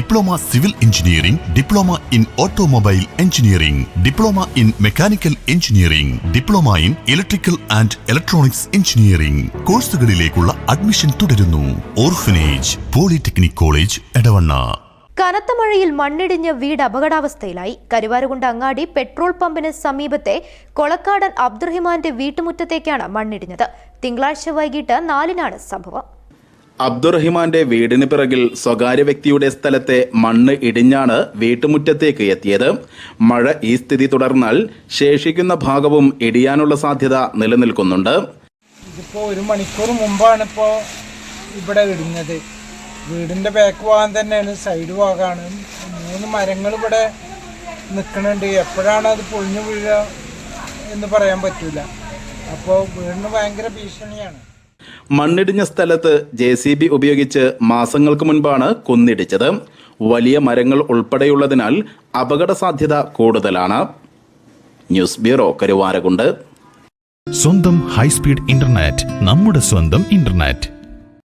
Diploma civil engineering diploma in automobile engineering diploma in mechanical engineering diploma in electrical and electronics engineering. കോഴ്സുകളിലേക്കുള്ള admission തുടരുന്നു. Orphanage polytechnic college Edavanna. കനത്ത മഴയിൽ മണ്ണിടിഞ്ഞ് വീട് അപകടാവസ്ഥയിലായി. കരുവാരുകുണ്ട് അങ്ങാടി petrol പമ്പിന് സമീപത്തെ കൊളക്കാടൻ അബ്ദുറഹിമാന്റെ വീട്ടുമുറ്റത്തേക്കാണ് മണ്ണിടിഞ്ഞത്. തിങ്കളാഴ്ച വൈകിട്ട് നാലിനാണ് സംഭവം. അബ്ദുറഹിമാന്റെ വീടിന് പിറകിൽ സ്വകാര്യ വ്യക്തിയുടെ സ്ഥലത്തെ മണ്ണ് ഇടിഞ്ഞാണ് വീട്ടുമുറ്റത്തേക്ക് എത്തിയത്. മഴ ഈ സ്ഥിതി തുടർന്നാൽ ശേഷിക്കുന്ന ഭാഗവും ഇടിയാനുള്ള സാധ്യത നിലനിൽക്കുന്നുണ്ട്. ഇതിപ്പോൾ ഒരു മണിക്കൂർ മുമ്പാണ് ഇപ്പോ ഇവിടെ ഇടുന്നത് വീടിന്റെ ബാക്ക് ഭാഗം തന്നെയാണ് സൈഡ് ഭാഗമാണ്. മൂന്ന് മരങ്ങൾ ഇവിടെ നിൽക്കുന്നുണ്ട്. എപ്പോഴാണ് അത് പൊളിഞ്ഞു വീഴുക എന്ന് പറയാൻ പറ്റില്ല അപ്പോൾ വീടിന് ഭയങ്കര ഭീഷണിയാണ്. മണ്ണിടിഞ്ഞ സ്ഥലത്ത് ജെ സി ബി ഉപയോഗിച്ച് മാസങ്ങൾക്ക് മുൻപാണ് കുന്നിടിച്ചത്. വലിയ മരങ്ങൾ ഉൾപ്പെടെയുള്ളതിനാൽ അപകട സാധ്യത കൂടുതലാണ്. News bureau Karuvarakundu. സ്വന്തം ഹൈസ്പീഡ് ഇന്റർനെറ്റ് നമ്മുടെ സ്വന്തം ഇന്റർനെറ്റ്.